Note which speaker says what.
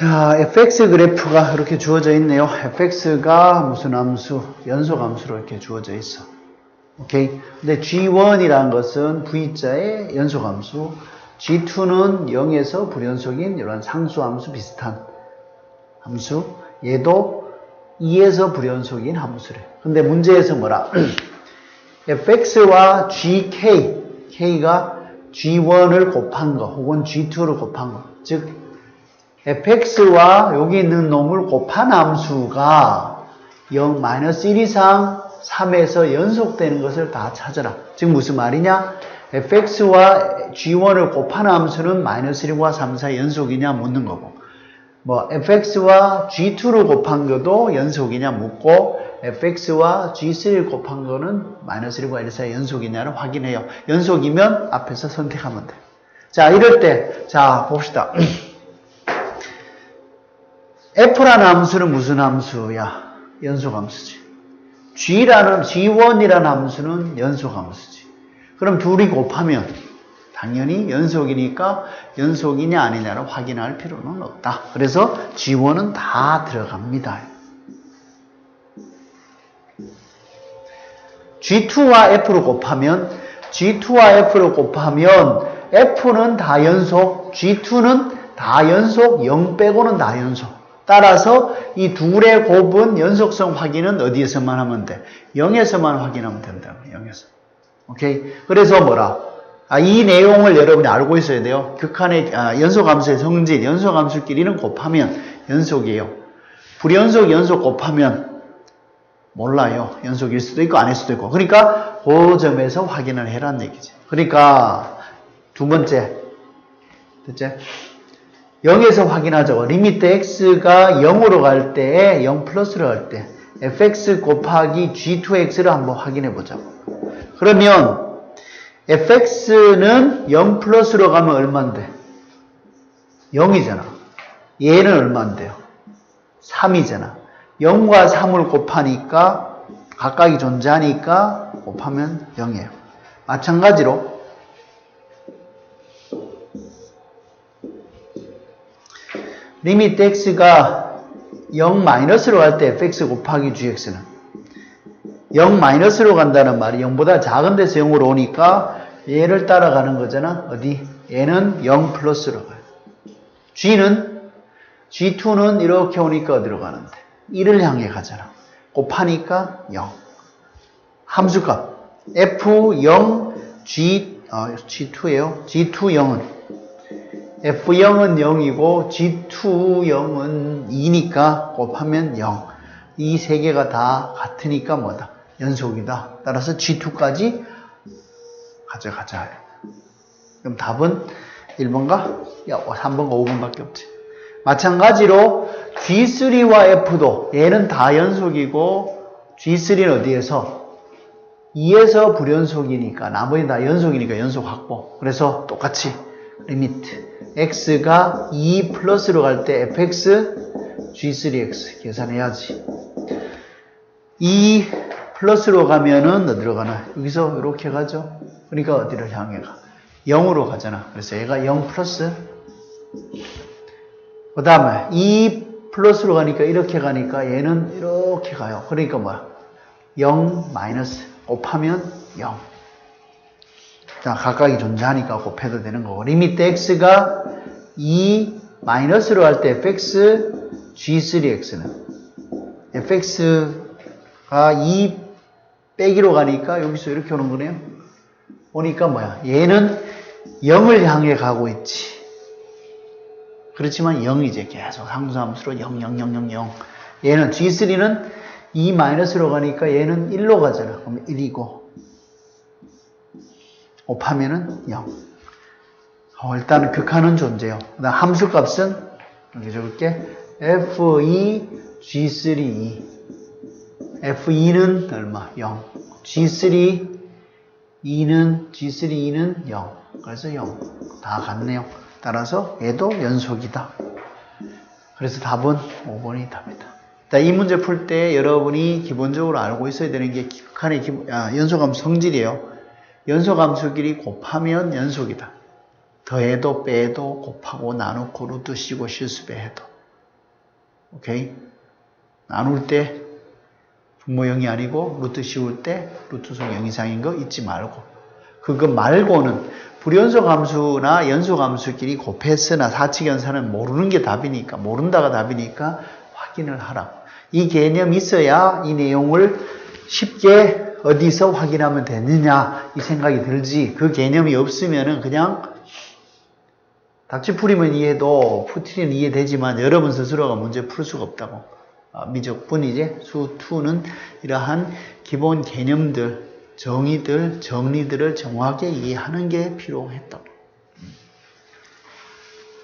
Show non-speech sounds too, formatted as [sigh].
Speaker 1: 자, fx 그래프가 이렇게 주어져 있네요. fx가 무슨 함수? 연속 함수로 이렇게 주어져 있어. 오케이. 근데 g1이라는 것은 v자의 연속 함수, g2는 0에서 불연속인 이런 상수 함수 비슷한 함수, 얘도 2에서 불연속인 함수래. 근데 문제에서 뭐라? [clears throat] fx와 gk, k가 g1을 곱한 거, 혹은 g2를 곱한 거. 즉, fx와 여기 있는 놈을 곱한 함수가 0, 1 이상 3에서 연속되는 것을 다 찾아라. 즉 무슨 말이냐? fx와 g1을 곱한 함수는 마이너스 1과 3, 4 연속이냐 묻는 거고 뭐 fx와 g2를 곱한 것도 연속이냐 묻고 fx와 g3를 곱한 거는 마이너스 1과 1, 4 연속이냐를 확인해요. 연속이면 앞에서 선택하면 돼. 자 이럴 때 자 봅시다. [clears throat] f라는 함수는 무슨 함수야? 연속 함수지. g라는 g1이라는 함수는 연속 함수지. 그럼 둘이 곱하면 당연히 연속이니까 연속이냐 아니냐를 확인할 필요는 없다. 그래서 g1은 다 들어갑니다. g2와 f를 곱하면 g2와 f를 곱하면 f는 다 연속, g2는 다 연속, 0 빼고는 다 연속. 따라서 이 둘의 곱은 연속성 확인은 어디에서만 하면 돼? 0에서만 확인하면 된다. 0에서. 오케이? 그래서 뭐라? 아, 이 내용을 여러분이 알고 있어야 돼요. 극한의 아, 연속함수의 성질, 연속함수끼리는 곱하면 연속이에요. 불연속, 연속 곱하면 몰라요. 연속일 수도 있고 아닐 수도 있고. 그러니까 그 점에서 확인을 해라는 얘기지. 그러니까 두 번째, 됐지? 0에서 확인하자고. 리미트 x가 0으로 갈 때, 0 플러스로 갈 때, fx 곱하기 g2x를 한번 확인해 보자고. 그러면 fx는 0 플러스로 가면 얼만데? 0이잖아. 얘는 얼만데요? 3이잖아. 0과 3을 곱하니까 각각이 존재하니까 곱하면 0이에요. 마찬가지로 리미트 x가 0 마이너스로 갈 때 fx 곱하기 gx는 0 마이너스로 간다는 말이 0보다 작은 데서 0으로 오니까 얘를 따라가는 거잖아. 어디? 얘는 0 플러스로 가요. g는 g2는 이렇게 오니까 어디로 가는데? 1을 향해 가잖아. 곱하니까 0. 함수값 f0 g 어, g2예요. g2 0은 F0은 0이고 G2 0은 2니까 곱하면 0. 이 세 개가 다 같으니까 뭐다? 연속이다. 따라서 G2까지 가져가자. 그럼 답은 1번과 3번과 5번밖에 없지. 마찬가지로 G3와 F도 얘는 다 연속이고 G3는 어디에서? 2에서 불연속이니까 나머지 다 연속이니까 연속 확보. 그래서 똑같이 리미트 x가 2 플러스로 갈 때 fx g3x 계산해야지. 2 플러스로 가면은 어디로 가나? 여기서 이렇게 가죠? 그러니까 어디를 향해 가? 0으로 가잖아. 그래서 얘가 0 플러스. 그 다음에 2 플러스로 가니까 이렇게 가니까 얘는 이렇게 가요. 그러니까 뭐야? 0 마이너스 곱하면 0 자, 각각이 존재하니까 곱해도 되는 거고. 리미트 x가 2 마이너스로 할 때 fx g3x는 fx가 2 빼기로 가니까 여기서 이렇게 오는 거네요. 보니까 뭐야? 얘는 0을 향해 가고 있지. 그렇지만 0이제 계속 상수함수로 0, 0, 0, 0, 0. 얘는 g3는 2 마이너스로 가니까 얘는 1로 가잖아. 그럼 1이고. 곱하면은 0. 어, 일단 극한은 존재요. 그다음 함수 값은 여기 적을게. F2 G3 2. F2는 얼마? 0. G3 2는 G3 2는 0. 그래서 0. 다 같네요. 따라서 얘도 연속이다. 그래서 답은 5번이 답이다. 자, 이 문제 풀 때 여러분이 기본적으로 알고 있어야 되는 게 극한의 기본, 아, 연속함 성질이에요. 연속함수끼리 곱하면 연속이다. 더해도 빼도 곱하고 나누고 루트 씌고 실수배해도 오케이? 나눌 때 분모 0이 아니고 루트 씌울 때 루트속 0 이상인 거 잊지 말고 그거 말고는 불연속 함수나 연속 함수끼리 곱했으나 사칙 연산은 모르는 게 답이니까 모른다가 답이니까 확인을 하라. 이 개념이 있어야 이 내용을 쉽게 어디서 확인하면 되느냐 이 생각이 들지. 그 개념이 없으면은 그냥 닥치풀이면 이해도 푸트리는 이해되지만 여러분 스스로가 문제 풀 수가 없다고. 아, 미적분 이제 수2는 이러한 기본 개념들 정의들 정리들을 정확하게 이해하는 게 필요했다